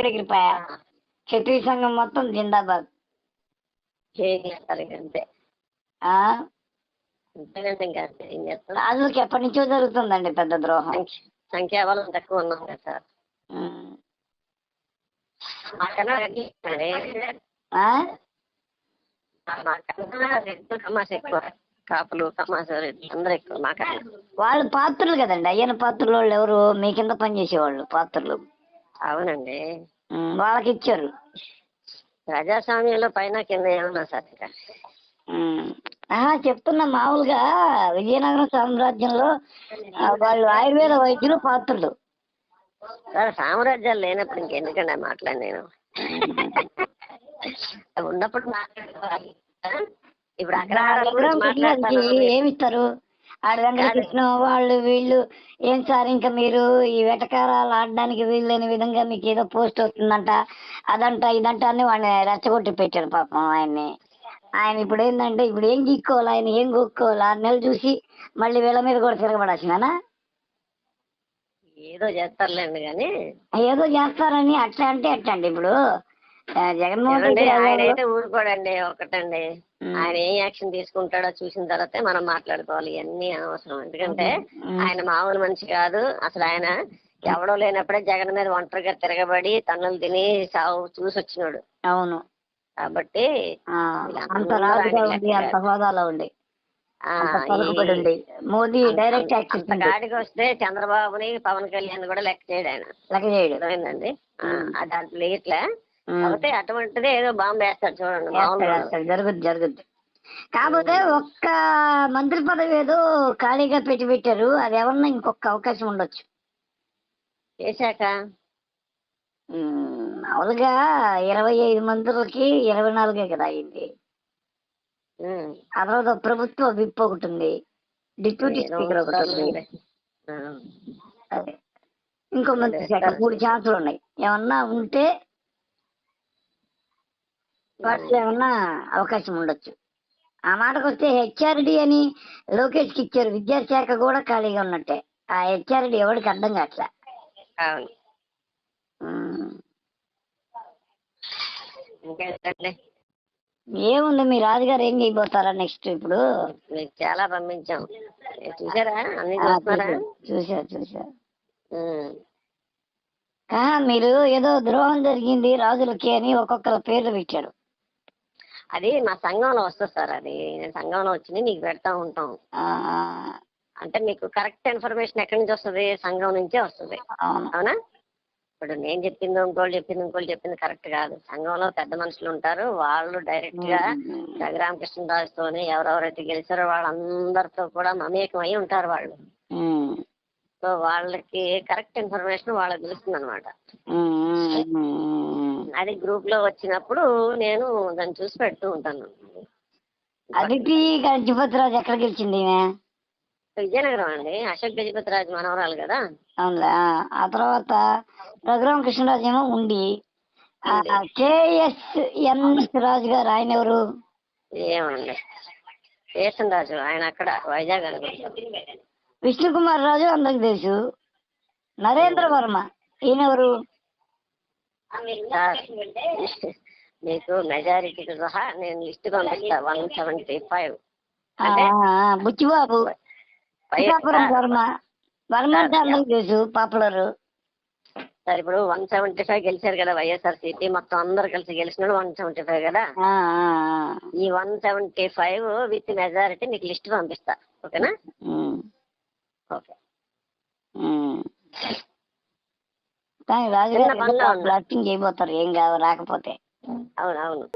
దగ్గరికి పోయా క్షత్రియ సంఘం మొత్తం జిందాబాద్. అంతే. రాజులకి ఎప్పటి నుంచో జరుగుతుందండి పెద్ద ద్రోహం. సంఖ్య సంఖ్యాబలం తక్కువ ఉన్నాం కదా సార్. కాపులు అందరూ ఎక్కువ వాళ్ళు పాత్రలు కదండి. అయ్యన పాత్రలు వాళ్ళు ఎవరు? మీ కింద పనిచేసేవాళ్ళు పాత్రలు. అవునండి. వాళ్ళకి ఇచ్చారు ప్రజాస్వామ్యంలో పైన కింద ఏమన్నా సార్. ఇంకా చెప్తున్నా మామూలుగా విజయనగరం సామ్రాజ్యంలో వాళ్ళు ఆయుర్వేద వైద్యులు పాత్రలు. సార్ సామ్రాజ్యాలు లేనప్పుడు ఇంకెందుకండి మాట్లాడి నేను? ఉన్నప్పుడు మాట్లాడుకోవాలి? ఇప్పుడు అక్కడ ప్రోగ్రామ్ మాట్లాడతాను ఏమి ఇస్తారు ఆడ వెంకటకృష్ణ వాళ్ళు వీళ్ళు ఏం సార్ ఇంకా మీరు ఈ వెటకారాలు ఆడడానికి వీల్లేని విధంగా మీకు ఏదో పోస్ట్ వస్తుందంట అదంట ఇదంట అని వాడిని రెచ్చగొట్టి పెట్టారు పాపం ఆయన్ని. ఆయన ఇప్పుడు ఏంటంటే ఇప్పుడు ఏం గీక్కోవాలి ఆయన ఏం గొక్కోవాలి ఆరు నెలలు చూసి మళ్ళీ వీళ్ళ మీద కూడా తిరగబడాల్సిందేనా? ఏదో చేస్తారులేండి కానీ. ఏదో చేస్తారని అట్లా అంటే ఎట్టండి ఇప్పుడు? ఆ, జగన్మోహన్ రెడ్డి ఆయన అయితే ఊరుకోడండి ఒకటండి. ఆయన ఏం యాక్షన్ తీసుకుంటాడో చూసిన తర్వాతే మనం మాట్లాడుకోవాలి. ఇవన్నీ అనవసరం. ఎందుకంటే. ఆయన మామూలు మనిషి కాదు. అసలు ఆయన ఎవడో లేనప్పుడే జగన్ మీద ఒంటరిగా తిరగబడి తన్నులు తిని సావు చూసి వచ్చినాడు. అవును. కాబట్టి అంత రాజుగా ఉండి అంత హోదాలో ఉండి. మోదీ డైరెక్ట్ కాడికి వస్తే చంద్రబాబుని పవన్ కళ్యాణ్ కూడా లెక్క చేయడు ఆయన. లెక్క చేయడు. ఆ దాంట్లో ఇట్లా కాకపోతే అటువంటిదే ఏదో బాంబు వేస్తాడు చూడండి. జరుగుద్ది జరుగుద్ది. కాకపోతే ఒక్క మంత్రి పదవి ఏదో ఖాళీగా పెట్టి పెట్టారు అది ఎవరన్నా ఇంకొక అవకాశం ఉండొచ్చు. చేశాక మామూలుగా ఇరవై ఐదు మంత్రులకి ఇరవై నాలుగే కదా అయింది. ఆ తర్వాత ప్రభుత్వ విప్ ఒకటి ఉంది. డిప్యూటీ స్పీకర్ ఒకటి ఉంది. ఇంకో మంత్రి శాఖ మూడు ఛాన్సులు ఉన్నాయి. ఏమన్నా ఉంటే వాటిలో ఏమన్నా అవకాశం ఉండొచ్చు. ఆ మాటకు వస్తే హెచ్ఆర్డి అని లోకేష్కి ఇచ్చారు. విద్యాశాఖ కూడా ఖాళీగా ఉన్నట్టే. ఆ హెచ్ఆర్డి ఎవరికి అర్థం కావట్లే అవును. ఏముంది మీ రాజుగారు ఏం చేయబోతారా నెక్స్ట్ ఇప్పుడు? మీకు చాలా పంపించాం. చూసారా? అన్ని చూస్తున్నారా చూసా చూసా మీరు ఏదో ద్రోహం జరిగింది రాజులకి అని ఒక్కొక్కరు పేర్లు పెట్టాడు అది మా సంఘంలో వస్తుంది సార్ అది. సంఘంలో వచ్చింది మీకు పెడతా ఉంటాం. అంటే మీకు కరెక్ట్ ఇన్ఫర్మేషన్ ఎక్కడి నుంచి వస్తుంది? సంఘం నుంచే వస్తుంది. అవును. ఇప్పుడు నేను చెప్పింది ఇంకోళ్ళు చెప్పింది ఇంకోళ్ళు చెప్పింది కరెక్ట్ కాదు. సంఘంలో పెద్ద మనుషులు ఉంటారు. వాళ్ళు డైరెక్ట్గా రఘురామకృష్ణరాజుతోని ఎవరెవరైతే గెలిచారో వాళ్ళందరితో కూడా మమేకం అయి ఉంటారు వాళ్ళు. సో వాళ్ళకి కరెక్ట్ ఇన్ఫర్మేషన్ వాళ్ళకి తెలుస్తుంది అనమాట. అది గ్రూప్లో వచ్చినప్పుడు నేను దాన్ని చూసి పెడుతూ ఉంటాను. అదితి గజపతి రాజు ఎక్కడ గెలిచింది విజయనగరం అండి. అశోక్ గజపతి రాజు మనవరాలు కదా? అవునులే. ఆ, తర్వాత రఘురామ కృష్ణరాజు ఏమో ఉండి రాజు గారు ఆయన ఎవరు? ఏమండి? కేసన్ రాజు. ఆయన అక్కడ వైజాగ్ అనుకుంటా. విష్ణు కుమార్ రాజు అందరికి తెలుసు. నరేంద్ర వర్మ ఈయన ఎవరు మీకు మెజారిటీతో సహా నేను లిస్ట్ పంపిస్తా. One seventy five. Buchibabu Pithapuram Varma. Varma అంటే అందరికి తెలుసు పాపులర్. సార్ ఇప్పుడు వన్ సెవెంటీ ఫైవ్ గెలిచారు కదా వైఎస్ఆర్ సిపి మొత్తం అందరు కలిసి గెలిచినాడు వన్ సెవెంటీ ఫైవ్ కదా. ఈ one seventy five with majority మీకు లిస్ట్ పంపిస్తా. ఓకేనా? ఓకే. కానీ రాజుగారు. బ్లాస్టింగ్ చేయబోతారు. ఏం కాదు రాకపోతే. అవును అవును.